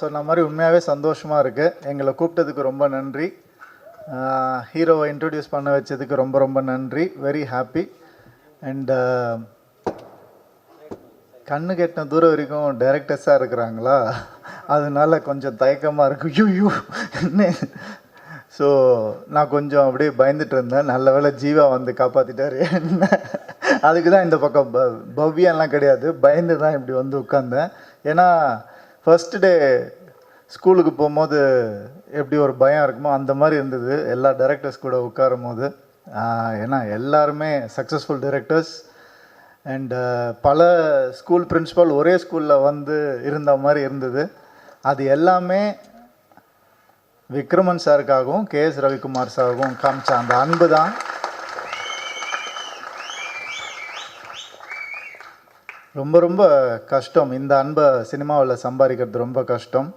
சொன்ன மாதிரி உண்மையாகவே சந்தோஷமாக இருக்குது எங்களை கூப்பிட்டதுக்கு ரொம்ப நன்றி. ஹீரோவை இன்ட்ரடியூஸ் பண்ண வச்சதுக்கு ரொம்ப ரொம்ப நன்றி. வெரி ஹாப்பி அண்ட் கண்ணு கெட்டின தூரம் வரைக்கும் டைரக்டர்ஸாக இருக்கிறாங்களா? அதனால கொஞ்சம் தயக்கமாக இருக்கு. யூ என்ன? ஸோ நான் கொஞ்சம் அப்படியே பயந்துட்டு இருந்தேன். நல்ல வேளை ஜீவா வந்து காப்பாற்றிட்டாரு என்ன? அதுக்கு தான் இந்த பக்கம் ப பவ்யம்லாம் கிடையாது. பயந்து தான் இப்படி வந்து உட்காந்தேன் ஏன்னா ஃபஸ்ட்டு டே ஸ்கூலுக்கு போகும்போது எப்படி ஒரு பயம் இருக்குமோ அந்த மாதிரி இருந்தது. எல்லா டைரக்டர்ஸ் கூட உட்காரும் போது ஏன்னா எல்லாருமே சக்ஸஸ்ஃபுல் டைரக்டர்ஸ் அண்டு பல ஸ்கூல் பிரின்ஸிபால் ஒரே ஸ்கூலில் வந்து இருந்த மாதிரி இருந்தது. அது எல்லாமே விக்ரமன் சாருக்காகவும் கே எஸ் ரவிக்குமார் சாருக்கும் காமிச்ச அந்த அன்பு தான் ரொம்ப ரொம்ப கஷ்டம். இந்த அன்பை சினிமாவில் சம்பாதிக்கிறது ரொம்ப கஷ்டம்.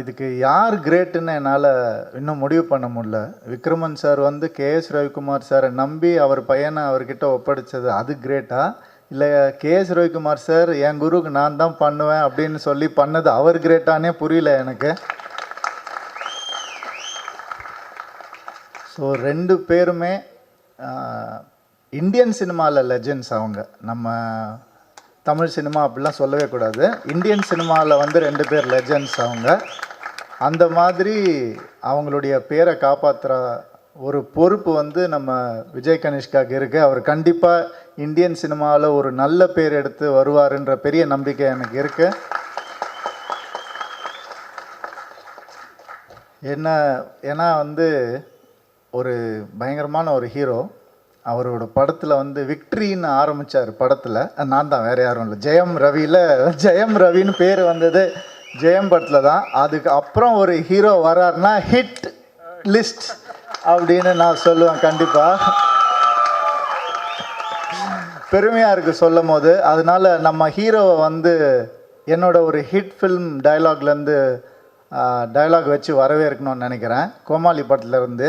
இதுக்கு யார் கிரேட்டுன்னு என்னால் இன்னும் முடிவு பண்ண முடில விக்ரமன் சார் வந்து கே எஸ் ரவிக்குமார் சாரை நம்பி அவர் பையனை அவர்கிட்ட ஒப்படைச்சது அது கிரேட்டா? இல்லை கே எஸ் ரவிக்குமார் சார் என் குருவுக்கு நான் தான் பண்ணுவேன் அப்படின்னு சொல்லி பண்ணது அவர் கிரேட்டானே புரியல எனக்கு. ஸோ ரெண்டு பேருமே இந்தியன் சினிமாவில் லெஜெண்ட்ஸ் அவங்க. நம்ம தமிழ் சினிமா அப்படிலாம் சொல்லவே கூடாது. இந்தியன் சினிமாவில் வந்து ரெண்டு பேர் லெஜெண்ட்ஸ் அவங்க. அந்த மாதிரி அவங்களுடைய பேரை காப்பாற்றுற ஒரு பொறுப்பு வந்து நம்ம விஜய் கனிஷ்காக்கு இருக்குது அவர் கண்டிப்பாக இந்தியன் சினிமாவில் ஒரு நல்ல பேர் எடுத்து வருவாருன்ற பெரிய நம்பிக்கை எனக்கு இருக்குது என்ன ஏன்னா வந்து ஒரு பயங்கரமான ஒரு ஹீரோ அவரோட படத்தில் வந்து விக்ட்ரின்னு ஆரம்பித்தார் படத்தில். நான் தான் வேறு யாரும் இல்லை. ஜெயம் ரவியில் ஜெயம் ரவின்னு பேர் வந்தது ஜெயம் படத்தில் தான். அதுக்கு அப்புறம் ஒரு ஹீரோ வராருன்னா ஹிட் லிஸ்ட் அப்படின்னு நான் சொல்லுவேன் கண்டிப்பாக பெருமையாக இருக்குது சொல்லும் போது அதனால நம்ம ஹீரோவை வந்து என்னோட ஒரு ஹிட் ஃபில்ம் டயலாக்லேருந்து டயலாக் வச்சு வரவேற்கணும்னு நினைக்கிறேன். கோமாளி படத்துலேருந்து இருந்து.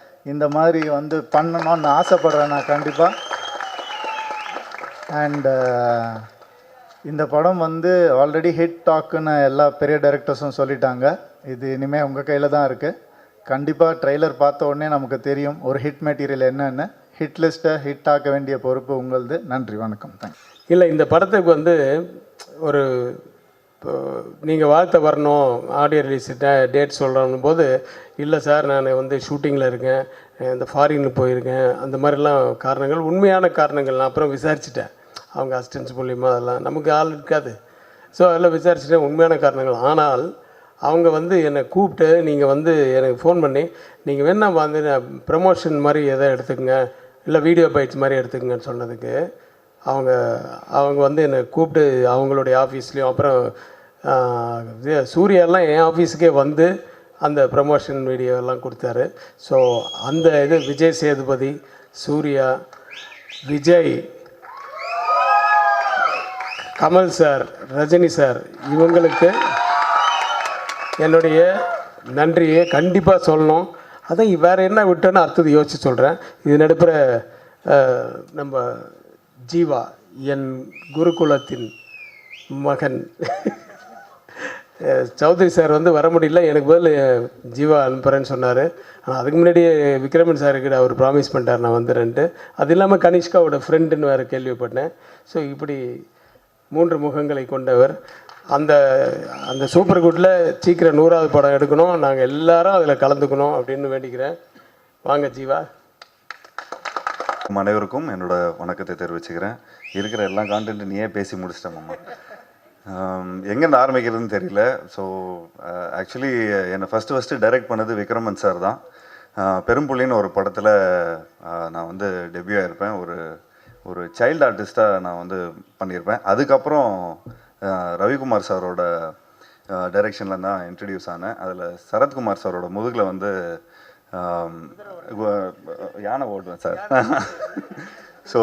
இந்த மாதிரி வந்து பண்ணணும்னு ஆசைப்பட்றேன் நான் கண்டிப்பாக அண்டு uh, இந்த படம் வந்து ஆல்ரெடி ஹிட் டாக்குன்னு எல்லா பெரிய டைரக்டர்ஸும் சொல்லிட்டாங்க. இது இனிமேல் உங்கள் கையில் தான் இருக்குது கண்டிப்பாக ட்ரெய்லர் பார்த்த உடனே நமக்கு தெரியும் ஒரு ஹிட் மெட்டீரியல் என்னென்னு. ஹிட் லிஸ்ட்டை ஹிட் ஆக்க வேண்டிய பொறுப்பு உங்களது. நன்றி வணக்கம். தேங்க்ஸ் இல்லை இந்த படத்துக்கு வந்து ஒரு நீங்கள் வாழ்த்த வரணும் ஆடியோ ரிலீஸ் டேட் சொல்கிறோம் போது இல்லை சார் நான் வந்து ஷூட்டிங்கில் இருக்கேன் இந்த ஃபாரின் போயிருக்கேன் அந்த மாதிரிலாம் காரணங்கள் உண்மையான காரணங்கள். நான் அப்புறம் விசாரிச்சிட்டேன். அவங்க அசிஸ்டன்ஸ் மூலியமாக அதெல்லாம் நமக்கு ஆள் இருக்காது. ஸோ அதெல்லாம் விசாரிச்சுட்டேன் உண்மையான காரணங்கள். ஆனால் அவங்க வந்து என்னை கூப்பிட்டு நீங்கள் வந்து எனக்கு ஃபோன் பண்ணி நீங்கள் வேணால் வந்து ப்ரமோஷன் மாதிரி எதை எடுத்துக்கங்க இல்லை வீடியோ பைட்ஸ் மாதிரி எடுத்துக்கங்கன்னு சொன்னதுக்கு அவங்க அவங்க வந்து என்னை கூப்பிட்டு அவங்களுடைய ஆஃபீஸ்லேயும் அப்புறம் இது சூர்யாலாம் என் ஆஃபீஸுக்கே வந்து அந்த ப்ரமோஷன் வீடியோ எல்லாம் கொடுத்தாரு. ஸோ அந்த இது விஜய் சேதுபதி சூர்யா விஜய் கமல் சார் ரஜினி சார் இவங்களுக்கு என்னுடைய நன்றியை கண்டிப்பாக சொல்லணும். அதான் வேறு என்ன விட்டேன்னு அடுத்தது யோசிச்சு சொல்கிறேன் இது நடுப்புற நம்ம ஜீவா என் குருகுலத்தின் மகன். சௌத்ரி சார் வந்து வர முடியல எனக்கு பதில் ஜீவா அனுப்புகிறேன்னு சொன்னார். ஆனால் அதுக்கு முன்னாடியே விக்ரமன் சாருக்கு அவர் ப்ராமிஸ் பண்ணிட்டார் நான் வந்துடுறேன்ட்டு அது இல்லாமல் கனிஷ்காவோட ஃப்ரெண்டுன்னு வேறு கேள்விப்பட்டேன். ஸோ இப்படி மூன்று முகங்களை கொண்டவர். அந்த அந்த சூப்பர் குட்டில் சீக்கிரம் நூறாவது படம் எடுக்கணும். நாங்கள் எல்லாரும் அதில் கலந்துக்கணும் அப்படின்னு வேண்டிக்கிறேன். வாங்க ஜீவா. அனைவருக்கும் என்னோட வணக்கத்தை தெரிவிச்சுக்கிறேன். இருக்கிற எல்லா கான்டென்ட் நீயே பேசி முடிச்சிட்டேன் மாமா. எங்கேருந்து ஆரம்பிக்கிறதுன்னு தெரியல. ஸோ ஆக்சுவலி என்னை ஃபஸ்ட்டு ஃபஸ்ட்டு டைரக்ட் பண்ணது விக்ரமன் சார் தான். பெரும்புள்ளின்னு ஒரு படத்தில் நான் வந்து டெபியூ ஆகிருப்பேன் ஒரு ஒரு சைல்டு ஆர்டிஸ்ட்டாக நான் வந்து பண்ணியிருப்பேன். அதுக்கப்புறம் ரவிக்குமார் சாரோட டைரெக்ஷனில் தான் இன்ட்ரடியூஸ் ஆனேன். அதில் சரத்குமார் சாரோட முதுகில் வந்து Um, யானை ஓட்டுவேன் சார் ஸோ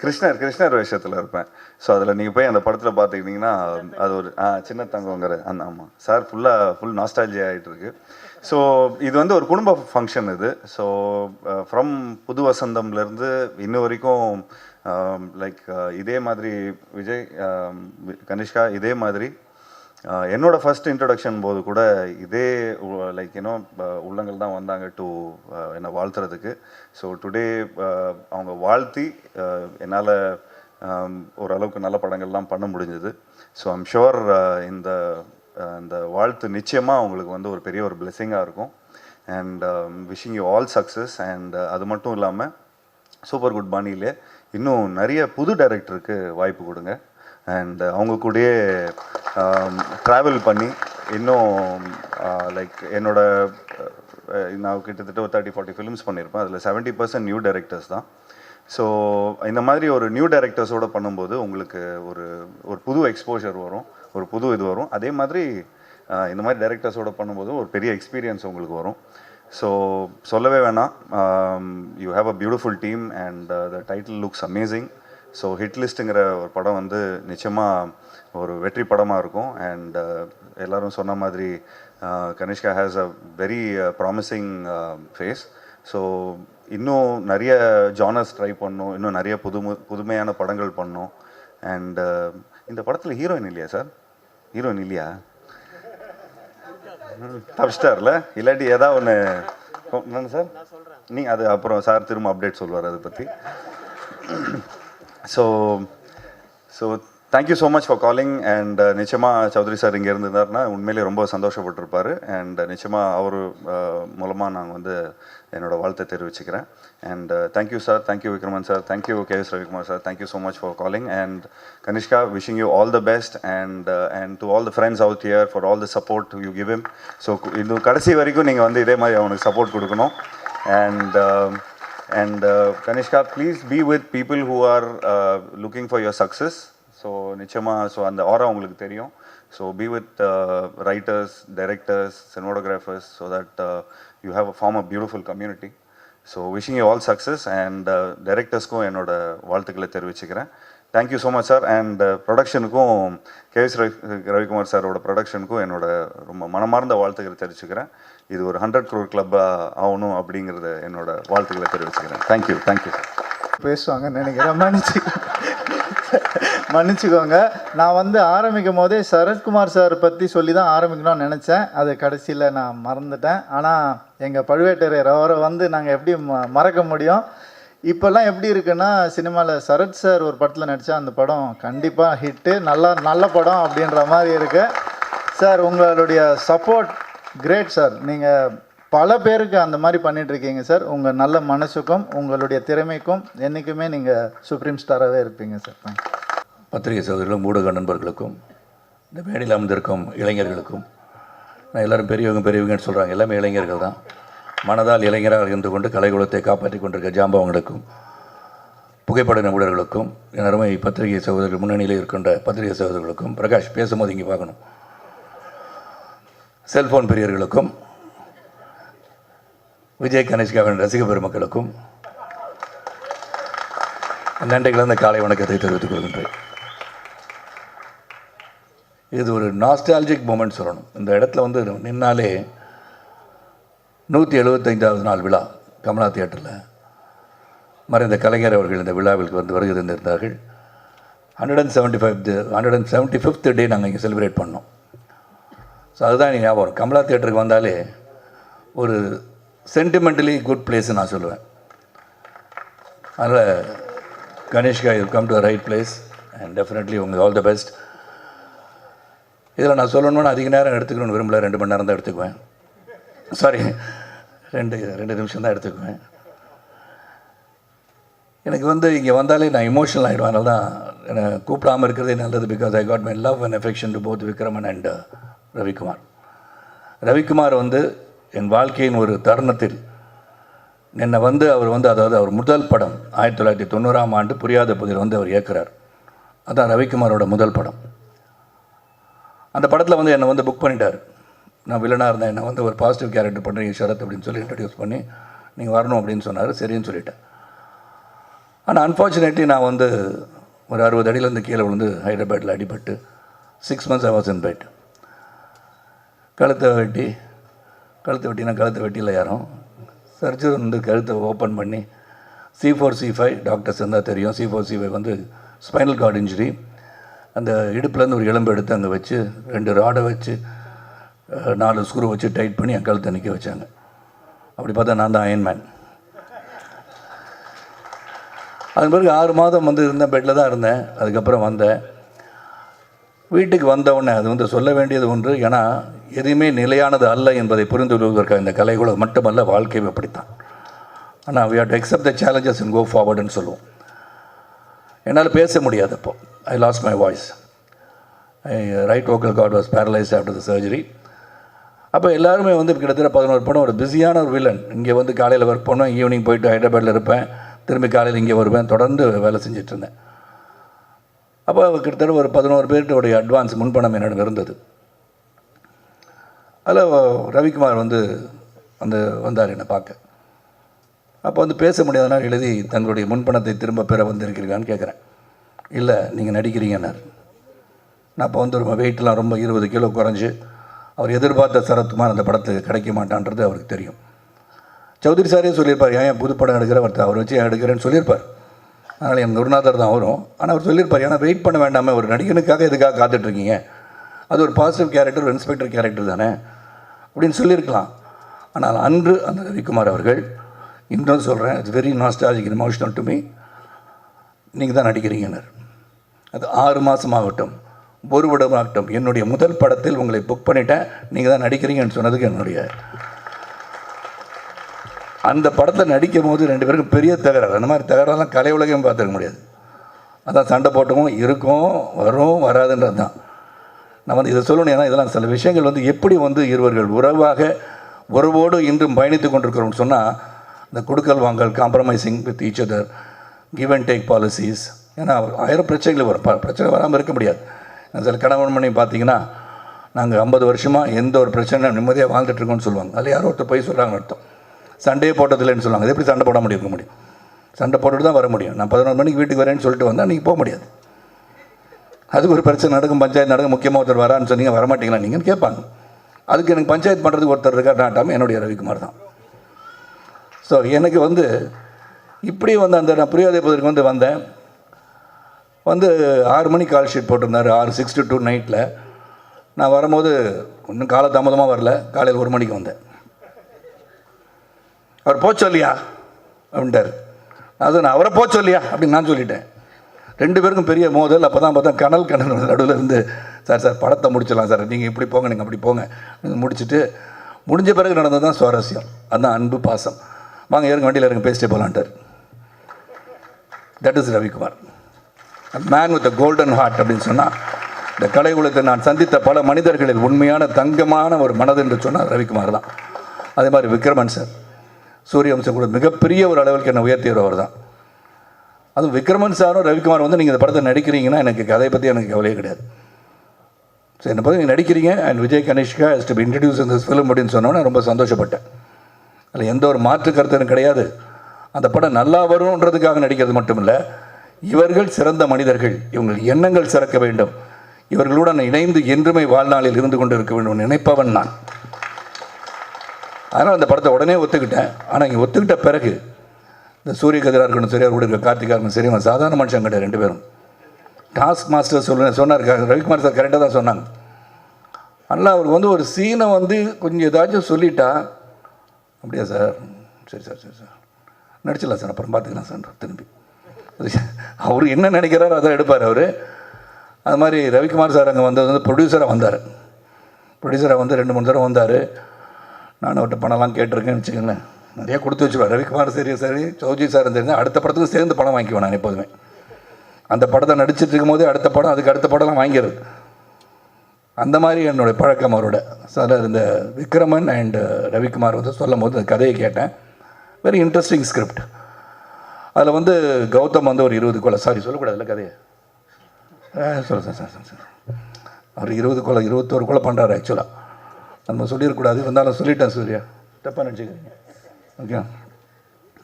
கிருஷ்ணர் கிருஷ்ணர் வேஷத்தில் இருப்பேன். ஸோ அதில் நீங்கள் போய் அந்த படத்தில் பார்த்துக்கிட்டிங்கன்னா அது ஒரு ஆ சின்ன தங்கங்கிற அந்த ஆமாம் சார் ஃபுல்லாக ஃபுல் நாஸ்டாலஜி ஆகிட்டு இருக்கு ஸோ இது வந்து ஒரு குடும்ப ஃபங்க்ஷன் இது. ஸோ ஃப்ரம் uh, புது வசந்தம்லேருந்து இன்ன வரைக்கும் um, லைக் uh, இதே மாதிரி விஜய் um, கனிஷ்கா இதே மாதிரி என்னோட ஃபர்ஸ்ட் இன்ட்ரடக்ஷன் போது கூட இதே லைக் யூனோ உள்ளங்கள் தான் வந்தாங்க டு என்னை வாழ்த்துறதுக்கு. ஸோ டுடே அவங்க வாழ்த்தி என்னால் ஓரளவுக்கு நல்ல படங்கள்லாம் பண்ண முடிஞ்சது. ஸோ ஐம் ஷுவர் இந்த இந்த வாழ்த்து நிச்சயமாக அவங்களுக்கு வந்து ஒரு பெரிய ஒரு பிளெஸ்ஸிங்காக இருக்கும். And wishing you all success and அது மட்டும் இல்லாமல் சூப்பர் குட் பாணியிலே இன்னும் நிறைய புது டைரக்டருக்கு வாய்ப்பு கொடுங்க. அண்ட் uh, அவங்க கூடயே um, ட்ராவல் பண்ணி இன்னும் uh, லைக் என்னோட uh, நான் கிட்டத்தட்ட ஒரு தேர்ட்டி ஃபார்ட்டி ஃபிலிம்ஸ் பண்ணியிருப்பேன். அதில் செவன்ட்டி பர்சன்ட் நியூ டேரக்டர்ஸ் தான். ஸோ இந்த மாதிரி ஒரு நியூ டேரக்டர்ஸோடு பண்ணும்போது உங்களுக்கு ஒரு ஒரு புது எக்ஸ்போஷர் வரும் ஒரு புது இது வரும். அதே மாதிரி இந்த மாதிரி டேரக்டர்ஸோடு பண்ணும்போது ஒரு பெரிய எக்ஸ்பீரியன்ஸ் உங்களுக்கு வரும். ஸோ சொல்லவே வேணாம். You have a beautiful team and the title looks amazing so hit லிஸ்ட்டுங்கிற ஒரு படம் வந்து நிச்சயமாக ஒரு வெற்றி படமாக இருக்கும். அண்ட் uh, எல்லாரும் சொன்ன மாதிரி Kanishka has a very promising face so இன்னும் நிறைய ஜானர்ஸ் ட்ரை பண்ணும். இன்னும் நிறைய புதுமு புதுமையான படங்கள் பண்ணும். அண்டு uh, இந்த படத்தில் ஹீரோயின் இல்லையா சார் ஹீரோயின் இல்லையா? தப்பிச்சிட்டார்ல இல்லாட்டி ஏதாவது ஒன்று என்னங்க சார் நீ அது அப்புறம் சார் திரும்ப அப்டேட் சொல்லுவார் அதை பற்றி so so thank you so much for calling and நிச்சயமாக சௌத்ரி சார் இங்கே இருந்திருந்தாருன்னா உண்மையிலேயே ரொம்ப சந்தோஷப்பட்டிருப்பார். அண்ட் uh, நிச்சயமாக அவர் uh, மூலமாக நாங்கள் வந்து என்னோடய வாழ்த்தை தெரிவிச்சுக்கிறேன். And thank you sir thank you Vikraman sir thank you K S Ravikumar sir thank you so much for calling and Kanishka wishing you all the best and and to all the friends out here for all the support you give him so இது கடைசி வரைக்கும் நீங்கள் வந்து இதே மாதிரி அவனுக்கு support கொடுக்கணும். And and uh, Kanishka, please be with people who are uh, looking for your success. So நிச்சயமாக ஸோ அந்த ஆரா உங்களுக்கு தெரியும். So be with writers directors cinematographers so that you have a form a beautiful community so wishing you all success and டைரக்டர்ஸ்க்கும் என்னோட வாழ்த்துக்களை தெரிவிச்சுக்கிறேன். Thank you so much sir and ப்ரொடக்ஷனுக்கும் K S Ravi Ravikumar சாரோட ப்ரொடக்ஷனுக்கும் என்னோட ரொம்ப மனமார்ந்த வாழ்த்துக்களை தெரிவிச்சுக்கிறேன். இது ஒரு ஹண்ட்ரட் க்ரோர் கிளப்பாக ஆகணும் அப்படிங்கிறத என்னோட வாழ்த்துக்களை தெரிவிச்சுக்கிறேன். தேங்க்யூ தேங்க்யூ பேசுவாங்க நினைக்கிறேன். மன்னிச்சு மன்னிச்சுக்கோங்க. நான் வந்து ஆரம்பிக்கும் போதே சரத்குமார் சார் பற்றி சொல்லி தான் ஆரம்பிக்கணும்னு நினச்சேன். அது கடைசியில் நான் மறந்துட்டேன். ஆனால் எங்கள் பழுவேட்டரையர் அவரை வந்து நாங்கள் எப்படி ம மறக்க முடியும்? இப்போல்லாம் எப்படி இருக்குன்னா சினிமாவில் சரத் சார் ஒரு படத்தில் நடித்தா அந்த படம் கண்டிப்பாக ஹிட்டு நல்லா நல்ல படம் அப்படின்ற மாதிரி இருக்குது சார் உங்களுடைய சப்போர்ட் கிரேட் சார் நீங்கள் பல பேருக்கு அந்த மாதிரி பண்ணிகிட்ருக்கீங்க சார் உங்கள் நல்ல மனசுக்கும் உங்களுடைய திறமைக்கும் என்றைக்குமே நீங்கள் சுப்ரீம் ஸ்டாராகவே இருப்பீங்க சார் பத்திரிகை சகோதரிகளும் ஊடக நண்பர்களுக்கும் இந்த மேடையில் அமர்ந்திருக்கும் இளைஞர்களுக்கும் நான் எல்லாரும் பெரியவங்க பெரியவங்கன்னு சொல்கிறாங்க எல்லாமே இளைஞர்கள் தான். மனதால் இளைஞராக இருந்து கொண்டு கலைக்குலத்தை காப்பாற்றி கொண்டிருக்க ஜாம்பவங்களுக்கும் புகைப்பட நிபுணர்களுக்கும் எல்லாருமே பத்திரிகை சகோதரர்கள் முன்னணியில் இருக்கின்ற பத்திரிகை சகோதரர்களுக்கும் பிரகாஷ் பேசும்போது இங்கே பார்க்கணும். செல்ஃபோன் பெரியர்களுக்கும் விஜய் கனிஷ்காவின் ரசிக பெருமக்களுக்கும் நன்றி கலந்த காலை வணக்கத்தை தெரிவித்துக் கொள்கின்றேன். இது ஒரு நாஸ்டாலஜிக் மூமெண்ட் சொல்லணும். இந்த இடத்துல வந்து நின்னாலே நூற்றி எழுபத்தைந்தாவது நாள் விழா கமலா தியேட்டரில். மறைந்த கலைஞர் அவர்கள் இந்த விழாவிற்கு வந்து வருகை தந்திருந்தார்கள். Hundred and seventy five hundred and seventy fifth day நாங்கள் இங்கே செலிப்ரேட் பண்ணோம். ஸோ அதுதான் எனக்கு ஞாபகம். கமலா தேட்டருக்கு வந்தாலே ஒரு சென்டிமெண்டலி குட் பிளேஸ்னு நான் சொல்லுவேன். அதனால் Kanishka you come to right place and definitely உங்களுக்கு ஆல் த பெஸ்ட் இதில் நான் சொல்லணும்னு அதிக நேரம் எடுத்துக்கணும்னு விரும்பல. ரெண்டு மணி நேரம் தான் எடுத்துக்குவேன். சாரி ரெண்டு ரெண்டு நிமிஷம் தான் எடுத்துக்குவேன். எனக்கு வந்து இங்கே வந்தாலே நான் இமோஷனல் ஆகிடுவேன் அதனால தான் என்னை கூப்பிடாமல் இருக்கிறதே நல்லது because I got my love and affection to both Vikraman and Ravikumar. Ravikumar வந்து என் வாழ்க்கையின் ஒரு தருணத்தில் என்னை வந்து அவர் வந்து அதாவது அவர் முதல் படம் ஆயிரத்தி தொள்ளாயிரத்தி தொண்ணூறாம் ஆண்டு புரியாத புதிர் வந்து அவர் இயக்குறார். அதான் ரவிக்குமாரோட முதல் படம். அந்த படத்தில் வந்து என்னை வந்து புக் பண்ணிட்டார். நான் வில்லனாக இருந்தேன். என்னை வந்து ஒரு பாசிட்டிவ் கேரக்டர் பண்ணுறீங்க ஷரத் அப்படின்னு சொல்லி இன்ட்ரடியூஸ் பண்ணி நீங்கள் வரணும் அப்படின்னு சொன்னார். சரின்னு சொல்லிட்டேன். ஆனால் அன்ஃபார்ச்சுனேட்லி நான் வந்து ஒரு அறுபது அடியிலேருந்து கீழே விழுந்து ஹைதராபாத்தில் அடிபட்டு six months I was in bed கழுத்தை வெட்டி கழுத்தை வெட்டினா கழுத்தை வெட்டியில் யாரும்? சர்ஜரி வந்து கழுத்தை ஓப்பன் பண்ணி C four C five doctors இருந்தால் தெரியும். சி ஃபோர் சி ஃபைவ் வந்து ஸ்பைனல் கார்டு இன்ஜுரி அந்த இடுப்புலேருந்து ஒரு எலும்பு எடுத்து அங்கே வச்சு ரெண்டு ராடை வச்சு நாலு ஸ்க்ரூ வச்சு டைட் பண்ணி என் கழுத்தை நிற்க வச்சாங்க. அப்படி பார்த்தா நான் தான் அயன்மேன் அதன் பிறகு ஆறு மாதம் வந்து இருந்தேன் பெட்டில் தான் இருந்தேன். அதுக்கப்புறம் வந்தேன். வீட்டுக்கு வந்த உடனே அது வந்து சொல்ல வேண்டியது ஒன்று. ஏன்னா எதுவுமே நிலையானது அல்ல என்பதை புரிந்து கொள்வதற்காக இந்த கலைகளும் மட்டுமல்ல வாழ்க்கையும் அப்படித்தான். ஆனால் we have to accept the challenges and go ஃபார்வர்டுன்னு சொல்லுவோம். என்னால் பேச முடியாது அப்போ. I lost my voice I right vocal cord was paralyse after the surgery அப்போ எல்லாருமே வந்து கிட்டத்தட்ட பதினோரு படம். ஒரு பிஸியான ஒரு வில்லன் இங்கே வந்து காலையில் ஒர்க் பண்ணுவேன் ஈவினிங் போயிட்டு ஹைதராபாத்தில் இருப்பேன். திரும்பி காலையில் இங்கே வருவேன் தொடர்ந்து வேலை செஞ்சிட்ருந்தேன் அப்போ கிட்டத்தட்ட ஒரு பதினோரு பேர்கிட்ட அட்வான்ஸ் முன்பணம் என்னிடம் இருந்தது. அதில் ரவிக்குமார் வந்து வந்து வந்தார் என்னை பார்க்க. அப்போ வந்து பேச முடியாதனால் எழுதி தங்களுடைய முன்பணத்தை திரும்ப பெற வந்திருக்கிறீர்களான்னு கேட்குறேன் இல்லை நீங்கள் நடிக்கிறீங்கன்னார். நான் அப்போ வந்து ரொம்ப வெயிட்லாம் ரொம்ப இருபது கிலோ குறைஞ்சு அவர் எதிர்பார்த்த சரத்குமார் அந்த படத்துக்கு கிடைக்க மாட்டான்றது அவருக்கு தெரியும். சௌத்ரி சாரே சொல்லியிருப்பார் ஏன் புது படம் எடுக்கிற? ஒருத்தர் அவர் வச்சு ஏன் எடுக்கிறேன்னு சொல்லியிருப்பார். அதனால் என் குருநாதர் தான் வரும். ஆனால் அவர் சொல்லியிருப்பார் ஏன்னா வெயிட் பண்ண வேண்டாமே ஒரு நடிகனுக்காக எதுக்காக காத்துட்ருக்கீங்க அது ஒரு பாசிட்டிவ் கேரக்டர் ஒரு இன்ஸ்பெக்டர் கேரக்டர் தானே? அப்படின்னு சொல்லியிருக்கலாம். ஆனால் அன்று அந்த ரவிக்குமார் அவர்கள் இன்னும் சொல்கிறேன் it's very nostalgic emotional to me நீங்கள் தான் நடிக்கிறீங்கனர் அது ஆறு மாதமாகட்டும் ஒரு விடமாகட்டும் என்னுடைய முதல் படத்தில் உங்களை புக் பண்ணிட்டேன் நீங்கள் தான் நடிக்கிறீங்கன்னு சொன்னதுக்கு என்னுடைய அந்த படத்தில் நடிக்கும் போது ரெண்டு பேருக்கும் பெரிய தகராறு. அந்த மாதிரி தகராறுலாம் கலை உலகம் பார்த்துக்க முடியாது. அதான் சண்டை போட்டவும் இருக்கும் வரும் வராதுன்றது தான் நான் வந்து இதை சொல்லணும் ஏன்னா இதெல்லாம் சில விஷயங்கள் வந்து எப்படி வந்து இருவர்கள் உறவாக உறவோடு இன்றும் பயணித்து கொண்டிருக்கிறோம்னு சொன்னால் இந்த கொடுக்கல் வாங்கல் compromising with each other give and take policies ஏன்னா ஆயிரம் பிரச்சனைகள் வரும். ப- பிரச்சனை வராமல் இருக்க முடியாது. சில கணவன் மணி பார்த்தீங்கன்னா நாங்கள் ஐம்பது வருஷமாக எந்த ஒரு பிரச்சனையும் நிம்மதியாக வாழ்ந்துட்டுருக்கோம்னு சொல்லுவாங்க. அதில் யாரோ ஒருத்தர் போய் சொல்கிறாங்க அர்த்தம். சண்டையே போட்டதில்லைன்னு சொல்லுவாங்க. அது எப்படி சண்டை போட முடியும்? இருக்க முடியும். சண்டை போட்டுட்டு தான் வர முடியும். நான் பதினொரு மணிக்கு வீட்டுக்கு வரேன்னு சொல்லிட்டு வந்தால் நீங்கள் போக முடியாது. அதுக்கு ஒரு பிரச்சனை நடக்கும் பஞ்சாயத்து நடக்கும் முக்கியமாக ஒருத்தர் வரான்னு சொன்னீங்க வரமாட்டீங்களா நீங்கன்னு கேட்பாங்க. அதுக்கு எனக்கு பஞ்சாயத்து பண்ணுறதுக்கு ஒருத்தர் இருக்கார் நாட்டாமல் என்னுடைய ரவிக்குமார் தான். ஸோ எனக்கு வந்து இப்படி வந்து அந்த நான் புரியாத பகுதிக்கு வந்து வந்தேன். வந்து ஆறு மணி கால் ஷீட் போட்டிருந்தார் ஆறு சிக்ஸ் டு டூ நைட்டில் நான் வரும்போது இன்னும் காலதாமதமாக வரல காலையில் ஒரு மணிக்கு வந்தேன். அவர் போச்சு இல்லையா அப்படின்ட்டார். அது நான் அவரை போச்சொல்லியா இல்லையா அப்படின்னு நான் சொல்லிட்டேன். ரெண்டு பேருக்கும் பெரிய மோதல். அப்போ தான் பார்த்தா கனல் கனல் நடுவில் இருந்து சார் சார் படத்தை முடிச்சிடலாம் சார். நீங்கள் இப்படி போங்க நீங்கள் அப்படி போங்க. முடிச்சுட்டு முடிஞ்ச பிறகு நடந்தது தான் சுவாரஸ்யம். அதுதான் அன்பு பாசம். வாங்க ஏறுங்க வண்டியில் இறங்க பேசிட்டே போகலான்ட்டார் that is Ravikumar. Man with golden heart அப்படின்னு சொன்னால் இந்த கலை உலகத்தை நான் சந்தித்த பல மனிதர்களில் உண்மையான தங்கமான ஒரு மனது என்று சொன்னால் ரவிக்குமார் தான். அதே மாதிரி விக்ரமன் சார். சூரியவம்சம் கூட மிகப்பெரிய ஒரு அளவிற்கு என்னை உயர்த்தியவர் தான் அதுவும் விக்ரமன் சாரும் ரவிக்குமார் வந்து நீங்கள் இந்த படத்தை நடிக்கிறீங்கன்னா எனக்கு கதையை பற்றி எனக்கு கவலையே கிடையாது. ஸோ என்னை பற்றி நீங்கள் நடிக்கிறீங்க and Vijay Kanishka is to be introduce இந்த ஃபிலிம் அப்படின்னு சொன்னோன்னே ரொம்ப சந்தோஷப்பட்டேன். அதில் எந்த ஒரு மாற்று கருத்து எனக்கு கிடையாது. அந்த படம் நல்லா வரும்ன்றதுக்காக நடிக்கிறது மட்டுமில்லை இவர்கள் சிறந்த மனிதர்கள் இவங்கள் எண்ணங்கள் சிறக்க வேண்டும். இவர்களுடன் இணைந்து என்றுமை வாழ்நாளில் இருந்து கொண்டு இருக்க வேண்டும் நினைப்பவன் நான். அதனால் அந்த படத்தை உடனே ஒத்துக்கிட்டேன். ஆனால் இங்கே ஒத்துக்கிட்ட பிறகு இந்த சூரிய கதிராக இருக்கணும் சரியாக கூட இருக்க கார்த்திகா இருக்கணும் சரி அவன் சாதாரண மனுஷன் கிடையாது ரெண்டு பேரும். டாஸ்க் மாஸ்டர் சொல்ல சொன்னார் ரவிக்குமார் சார் கரெக்டாக தான் சொன்னாங்க. அதனால் அவருக்கு வந்து ஒரு சீனை வந்து கொஞ்சம் ஏதாச்சும் சொல்லிட்டா அப்படியா சார்? சரி சார் சரி சார். நடிச்சிடலாம் சார் அப்புறம் பார்த்துக்கலாம் சார் திரும்பி. அவர் என்ன நினைக்கிறாரோ அதான் எடுப்பார் அவர். அது மாதிரி ரவிக்குமார் சார் அங்கே வந்தது வந்து ப்ரொடியூசராக வந்தார். ப்ரொடியூசராக வந்து ரெண்டு மூணு தடவை வந்தார். நான் அவர்கிட்ட பணம்லாம் கேட்டிருக்கேன்னு வச்சுக்கோங்களேன். நிறைய கொடுத்து வச்சுருவார் ரவிக்குமார் சரி சரி சௌஜி சார் சரி அடுத்த படத்துக்கு சேர்ந்து படம் வாங்கிக்குவேன் நான் எப்போதுமே. அந்த படத்தை நடிச்சிட்டு இருக்கும்போதே அடுத்த படம் அதுக்கு அடுத்த படம்லாம் வாங்கிடுது அந்த மாதிரி என்னுடைய பழக்கம் அவரோட. சார் இந்த விக்ரமன் அண்ட் ரவிக்குமார் வந்து சொல்லும் போது அந்த கதையை கேட்டேன். வெரி இன்ட்ரெஸ்டிங் ஸ்கிரிப்ட் அதில் வந்து கௌதம் வந்து ஒரு இருபது கொலை சாரி சொல்லக்கூடாதுல்ல கதையை. சொல்ல சார் சார் சார் சார் அவர் இருபது கொலை இருபத்தோரு கொலை பண்ணுறாரு ஆக்சுவலாக நம்ம சொல்லிடக்கூடாது இருந்தாலும் சொல்லிட்டேன் சூர்யா. தப்பாக நினச்சிக்கிறீங்க ஓகே.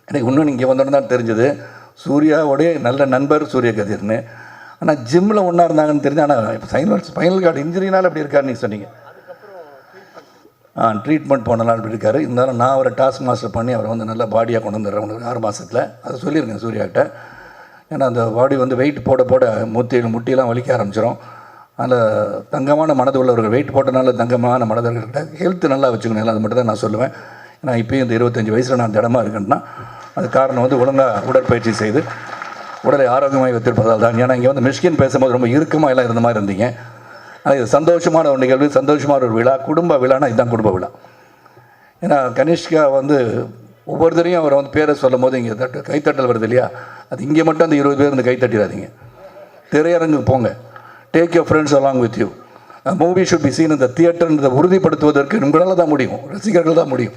எனக்கு இன்னும் இங்கே வந்தோன்னு தான் தெரிஞ்சது. சூர்யாவோடைய நல்ல நண்பர் சூரிய கதிர்னு ஆனால் ஜிம்மில் ஒன்றா இருந்தாங்கன்னு தெரிஞ்சு ஆனால் இப்போ ஃபைனல் ஸ்பைனல் கார்டு இன்ஜுரினால் அப்படி இருக்காருன்னு நீங்கள் சொன்னீங்க. ஆ ட்ரீட்மெண்ட் போனலாம் அப்படி இருக்காரு. இருந்தாலும் நான் அவரை டாஸ்க் மாஸ்டர் பண்ணி அவரை வந்து நல்ல பாடியாக கொண்டு வந்துடுறேன். உங்களுக்கு ஆறு மாதத்தில் அதை சொல்லியிருக்கேன் சூர்யாக்கிட்ட ஏன்னா அந்த பாடி வந்து வெயிட் போட போட முத்தி முட்டியெல்லாம் வலிக்க ஆரம்பிச்சிடும் அதில் தங்கமான மனது உள்ளவர்கள் வெயிட் போட்டனால தங்கமான மனதர்கள்கிட்ட ஹெல்த் நல்லா வச்சுக்கணும். எல்லாம் அது மட்டும் தான் நான் சொல்லுவேன். நான் இப்போயும் இந்த இருபத்தஞ்சி வயசில் நான் திடமாக இருக்கேன்னா அது காரணம் வந்து ஒழுங்காக உடற்பயிற்சி செய்து உடலை ஆரோக்கியமாக வைத்திருப்பதால் தான். ஏன்னா இங்கே வந்து மிஷ்கின் பேசும்போது ரொம்ப இறுக்கமாக எல்லாம் இருந்த மாதிரி இருந்தீங்க. ஆனால் இது சந்தோஷமான ஒரு நிகழ்வு சந்தோஷமான ஒரு விழா குடும்ப விழானா இதுதான் குடும்ப விழா. ஏன்னா கனிஷ்கா வந்து ஒவ்வொருத்தரையும் அவரை வந்து பேரை சொல்லும் போது இங்கே தட்டு கைத்தட்டல் வருது இல்லையா? அது இங்கே மட்டும் அந்த இருபது பேர் வந்து கைத்தட்டிடாதீங்க திரையரங்குக்கு போங்க. Take your friends along with you movie should be seen இந்த தியேட்டர்ன்றதை உறுதிப்படுத்துவதற்கு உங்களால் தான் முடியும். ரசிகர்கள் தான் முடியும்.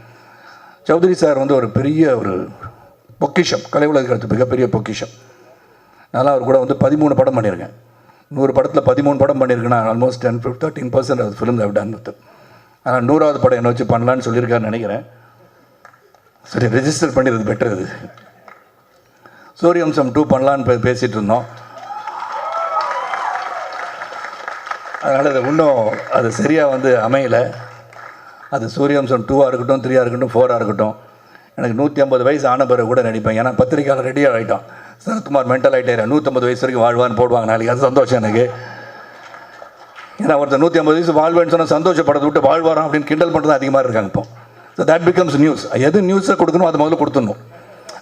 சௌத்ரி சார் வந்து ஒரு பெரிய ஒரு பொக்கிஷம் கலை உலகத்து மிகப்பெரிய பொக்கிஷம். அதனால் அவர் கூட வந்து பதிமூணு படம் பண்ணியிருக்கேன். நூறு படத்தில் பதிமூணு படம் பண்ணியிருக்கேன் ஆல்மோஸ்ட் டென் தேர்ட்டின் பர்சன்ட் அது ஃபிலிம் ஹவ் டன் வித் ஆனால் நூறாவது படம் என்ன வச்சு பண்ணலான்னு சொல்லியிருக்காருன்னு நினைக்கிறேன். சரி ரெஜிஸ்டர் பண்ணிடுறது பெட்டர் இது. சூரியவம்சம் டூ பண்ணலான்னு பேசிகிட்டு இருந்தோம். அதனால் அது இன்னும் அது சரியாக வந்து அமையலை. அது சூரியவம்சம் டூவாக இருக்கட்டும் த்ரீயாக இருக்கட்டும் ஃபோராக இருக்கட்டும். எனக்கு நூற்றி ஐம்பது வயசு ஆன பிறகு கூட நடிப்பேன். ஏன்னா பத்திரிக்கையாளர் ரெடியாக ஆகிட்டோம் சரத்குமார் மென்டல் ஆகிட்டே நூற்றம்பது வயசு வரைக்கும் வாழ்வான்னு போடுவாங்க நாளைக்கு. அது சந்தோஷம் எனக்கு. ஏன்னா ஒருத்தர் நூற்றி ஐம்பது வயசு வாழ்வேன்னு சொன்னால் சந்தோஷப்படத்தை விட்டு வாழ்வாராம் அப்படின்னு கிண்டல் பண்ணுறது அதிகமாக இருக்காங்க இப்போ. ஸோ தட் பிகம்ஸ் நியூஸ் எது நியூஸை கொடுக்கணும் அது முதல்ல கொடுத்துடணும்.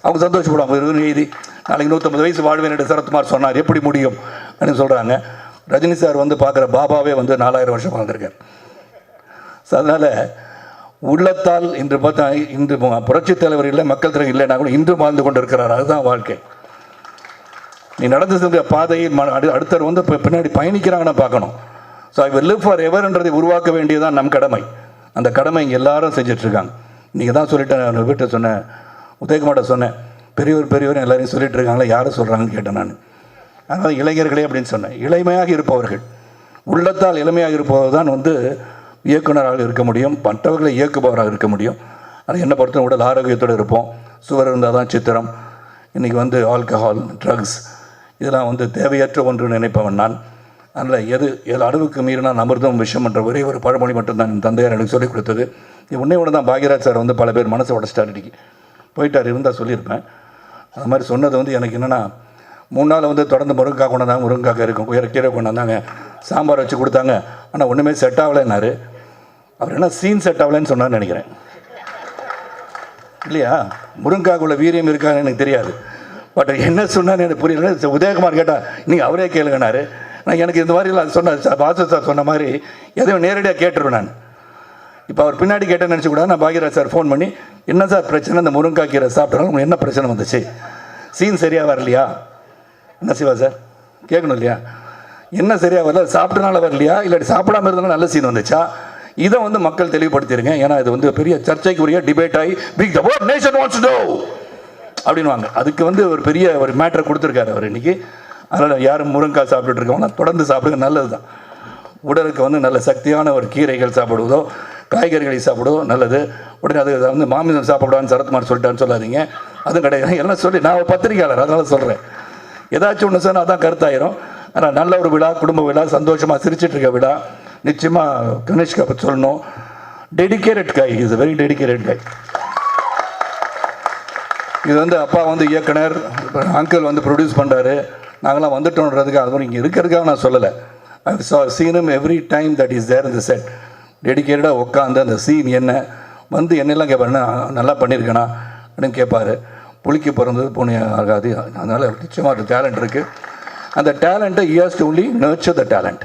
அவங்க சந்தோஷப்படுவாங்க. ஒரு எழுதி நாளைக்கு நூற்றம்பது வயசு வாழ்வேன் என்று சரத்குமார் சொன்னார். எப்படி முடியும்? அப்படின்னு சொல்கிறாங்க ரஜினி சார் வந்து பார்க்குற பாபாவே வந்து நாலாயிரம் வருஷம் வாழ்ந்திருக்கார். ஸோ அதனால் உள்ளத்தால் இன்று பார்த்தா இன்று புரட்சித் தலைவர் இல்லை மக்கள் தலைவர் இல்லைன்னா கூட இன்று வாழ்ந்து கொண்டு இருக்கிறார் அதுதான் வாழ்க்கை. நீ நடந்து சென்ற பாதையில் ம- அடு- அடுத்தவர் வந்து இப்போ பின்னாடி பயணிக்கிறாங்கன்னு பார்க்கணும். ஸோ ஐ லிவ் ஃபார் எவர்ன்றதை உருவாக்க வேண்டியதுதான் நம் கடமை. அந்த கடமை இங்கே எல்லாரும் செஞ்சிட்ருக்காங்க. நீங்கள் தான் சொல்லிட்டேன் வீட்டை சொன்னேன் உதயகுமார்ட்ட சொன்னேன். பெரியவர் பெரியவர் எல்லாரையும் சொல்லிட்டு இருக்காங்களே யாரும் சொல்கிறாங்கன்னு கேட்டேன் நான். அதனால் இளைஞர்களே அப்படின்னு சொன்னேன். இளமையாக இருப்பவர்கள். உள்ளத்தால் இளமையாக இருப்பவர் தான் வந்து இயக்குனராக இருக்க முடியும் மற்றவர்களை இயக்குபவராக இருக்க முடியும். ஆனால் என்ன பொறுத்தவரை உடல் ஆரோக்கியத்தோடு இருப்போம். சுவர் இருந்தால் தான் சித்திரம். இன்றைக்கி வந்து ஆல்கஹால் ட்ரக்ஸ் இதெல்லாம் வந்து தேவையற்ற ஒன்று நினைப்பவன் நான். அதனால் எது எது அளவுக்கு மீறினால் அமிர்தம் விஷம் என்ற ஒரே ஒரு பழமொழி மட்டும்தான் என் தந்தையார் எனக்கு சொல்லிக் கொடுத்தது. இது உன்னே ஒன்று தான் பாக்யராஜ் சார் வந்து பல பேர் மனசை உடச்சிட்டார் இன்றைக்கி போயிட்டார் இருந்தால் சொல்லியிருப்பேன். அது மாதிரி சொன்னது வந்து எனக்கு என்னென்னா மூணு நாள் வந்து தொடர்ந்து முருங்கைக்காய் கொண்டாந்தாங்க முருங்கைக்காய் இருக்கும். உயர கீரை கொண்டாந்தாங்க. சாம்பார் வச்சு கொடுத்தாங்க. ஆனால் ஒன்றுமே செட் ஆகலைன்னாரு. அவர் என்ன சீன் செட் ஆகலைன்னு சொன்னார்னு நினைக்கிறேன். இல்லையா? முருங்காக்குள்ள வீரியம் இருக்கான்னு எனக்கு தெரியாது. பட் என்ன சொன்னான்னு எனக்கு புரியல. உதயகுமார் கேட்டால் நீங்கள் அவரே கேளுங்கனாரு நான் எனக்கு இந்த மாதிரிலாம் சொன்ன பாசு சார் சொன்ன மாதிரி எதையும் நேரடியாக கேட்டுருவேன் நான். இப்போ அவர் பின்னாடி கேட்டேன்னு நினச்சி கூட நான் பாக்யராஜ் சார் ஃபோன் பண்ணி என்ன சார் பிரச்சனை? இந்த முருங்கா கீரை சாப்பிட்டாலும் உங்களுக்கு என்ன பிரச்சனை வந்துச்சு? சீன் சரியாக வரலையா? என்ன சிவா சார்? கேட்கணும் இல்லையா? என்ன சரியாக வரல? சாப்பிட்டனால வரலையா? இல்லாட்டி சாப்பிடாம இருந்தாலும் நல்ல சீன் வந்துச்சா? இதை வந்து மக்கள் தெளிவுபடுத்திருங்க. ஏன்னா இது வந்து பெரிய சர்ச்சைக்குரிய டிபேட் ஆகி big the nation what's do அப்படின்வாங்க அதுக்கு வந்து ஒரு பெரிய ஒரு மேட்ரை கொடுத்துருக்காரு அவர் இன்னைக்கு. அதனால் யாரும் முருங்காய் சாப்பிட்டுட்டு இருக்கவங்களாம் தொடர்ந்து சாப்பிடுங்க நல்லது தான் உடலுக்கு வந்து நல்ல சக்தியான ஒரு கீரைகள் சாப்பிடுவதோ காய்கறிகளை சாப்பிடுவதோ நல்லது. உடனே அது வந்து மாமிசம் சாப்பிடுவான்னு சரத்குமார் சொல்லிட்டான்னு சொல்லாதீங்க. அதுவும் கிடையாது. எல்லாம் சொல்லி நான் ஒரு பத்திரிக்கையாளர் அதனால் சொல்கிறேன் ஏதாச்சும் ஒன்று சொன்னால் அதான் கருத்தாயிரும். ஆனால் நல்ல ஒரு விழா குடும்ப விழா சந்தோஷமாக சிரிச்சிட்டு இருக்க விழா. நிச்சயமாக கணேஷ்கா பற்றி சொல்லணும். Dedicated guy is very dedicated guy இது வந்து அப்பா வந்து இயக்குனர். அங்கிள் வந்து ப்ரொடியூஸ் பண்ணுறாரு நாங்களாம் வந்துட்டோன்றதுக்கு அது மாதிரி இங்கே இருக்கிறதுக்காக நான் சொல்லலை. ஐ சா சீனும் every time that is there இந்த செட் டெடிக்கேட்டடாக உட்காந்து அந்த சீன் என்ன? வந்து என்னெல்லாம் கேட்பாருன்னா நல்லா பண்ணியிருக்கேனா அப்படின்னு கேட்பாரு புளிக்க பிறந்தது பூனை ஆகாது அதனால் நிச்சயமாக டேலண்ட் இருக்குது அந்த டேலண்ட்டை years only nurture the talent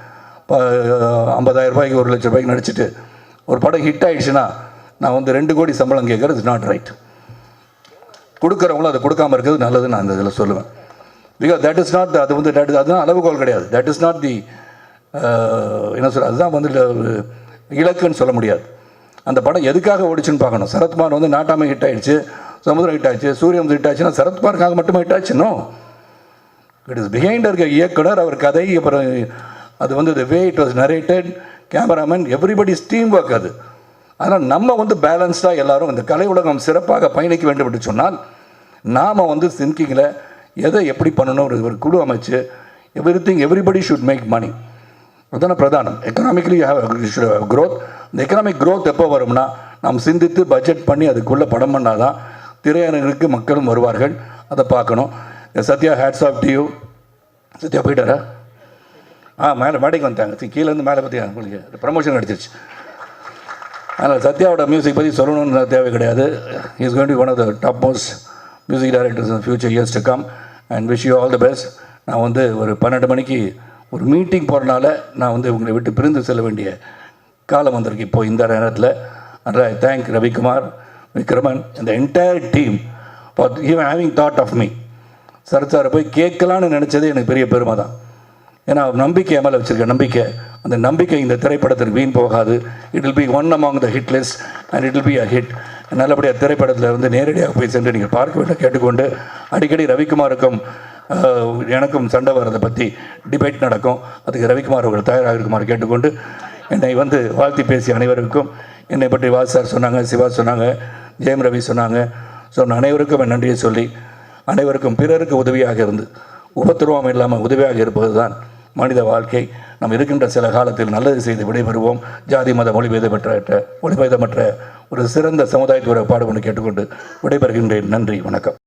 ஐம்பதாயிரம் ரூபாய்க்கு ஒரு லட்ச ரூபாய்க்கு நடிச்சிட்டு ஒரு படம் ஹிட் ஆகிடுச்சுன்னா நான் வந்து ரெண்டு கோடி சம்பளம் கேட்குறது இஸ் நாட் ரைட் கொடுக்குறவங்களும் அதை கொடுக்காம இருக்கிறது நல்லதுன்னு நான் அந்த இதில் சொல்லுவேன். பிகாஸ் தட் இஸ் நாட் அது வந்து தட் அதுதான் அளவுகோல் கிடையாது. தட் இஸ் நாட் தி என்ன சொல்ல அதுதான் வந்து இலக்குன்னு சொல்ல முடியாது. அந்த படம் எதுக்காக ஓடிச்சுன்னு பார்க்கணும். சரத்குமார் வந்து நாட்டாமை ஹிட் ஆகிடுச்சு சமுதிரம் ஹிட் ஆச்சு சூரியன் ஹிட் ஆச்சுன்னா சரத்குமாருக்காக மட்டுமே ஹிட் ஆச்சுனோ இட் இஸ் பிஹைண்ட் இருக்க இயக்குனர் அவர் கதை அப்புறம் அது வந்து the way it was narrated cameraman everybody team work அது. ஆனால் நம்ம வந்து பேலன்ஸ்டாக எல்லாரும் இந்த கலை உலகம் சிறப்பாக பயணிக்க வேண்டும் என்று சொன்னால் நாம் வந்து திங்கிங்கில் எதை எப்படி பண்ணணும் ஒரு ஒரு குழு அமைச்சு everything everybody should make money அதான பிரதானம். எக்கனாமிக்கலி க்ரோத் இந்த எக்கனாமிக் க்ரோத் எப்போ வரும்னா நாம் சிந்தித்து பட்ஜெட் பண்ணி அதுக்குள்ளே படம் பண்ணால் தான் திரையரங்குக்கு மக்களும் வருவார்கள். அதை பார்க்கணும். Sathya hats off to Sathya போயிட்டாரா? ஆ மேலே மேடைக்கு வந்துட்டாங்க. கீழேருந்து மேலே பற்றி உங்களுக்கு ப்ரமோஷன் அடிச்சிருச்சு. அதனால் சத்யாவோட மியூசிக் பற்றி சொல்லணும்னு தேவை கிடையாது. Is going to one of the top most music directors in future years to come and wish you all the best நான் வந்து ஒரு பன்னெண்டு மணிக்கு ஒரு மீட்டிங் போகிறனால நான் வந்து உங்களை விட்டு பிரிந்து செல்ல வேண்டிய காலம் வந்திருக்கு இப்போது இந்த நேரத்தில். அதனால் ஐ தேங்க் ரவிக்குமார் விக்ரமன் இந்த entire team for even having thought of me Sarath சாரை போய் கேட்கலான்னு நினச்சதே எனக்கு பெரிய பெருமை தான் ஏன்னா நம்பிக்கை மேலே வச்சுருக்க நம்பிக்கை. அந்த நம்பிக்கை இந்த திரைப்படத்திற்கு வீண் போகாது. It will be one among the hit list and it will be a hit நல்லபடியாக திரைப்படத்தில் வந்து நேரடியாக போய் சென்று நீங்கள் பார்க்க வேண்டும் கேட்டுக்கொண்டு. அடிக்கடி ரவிக்குமாருக்கும் எனக்கும் சண்டை வர்றதை பற்றி டிபேட் நடக்கும். அதுக்கு ரவிக்குமார் அவர்கள் தயாராக இருக்குமாறு கேட்டுக்கொண்டு என்னை வந்து வாழ்த்தி பேசிய அனைவருக்கும் என்னை பற்றி வாஸ் சார் சொன்னாங்க சிவா சொன்னாங்க ஜெயம் ரவி சொன்னாங்க. சொன்ன அனைவருக்கும் என் நன்றியை சொல்லி அனைவருக்கும் பிறருக்கு உதவியாக இருந்து உபத்திரவம் இல்லாமல் உதவியாக இருப்பது தான் மனித வாழ்க்கை. நாம் இருக்கின்ற சில காலத்தில் நல்லது செய்து விடைபெறுவோம். ஜாதி மத மொழிபேதமற்ற மொழிபேதமற்ற ஒரு சிறந்த சமுதாயத்துறை பாடுபண்ணு கேட்டுக்கொண்டு விடைபெறுகின்றேன். நன்றி வணக்கம்.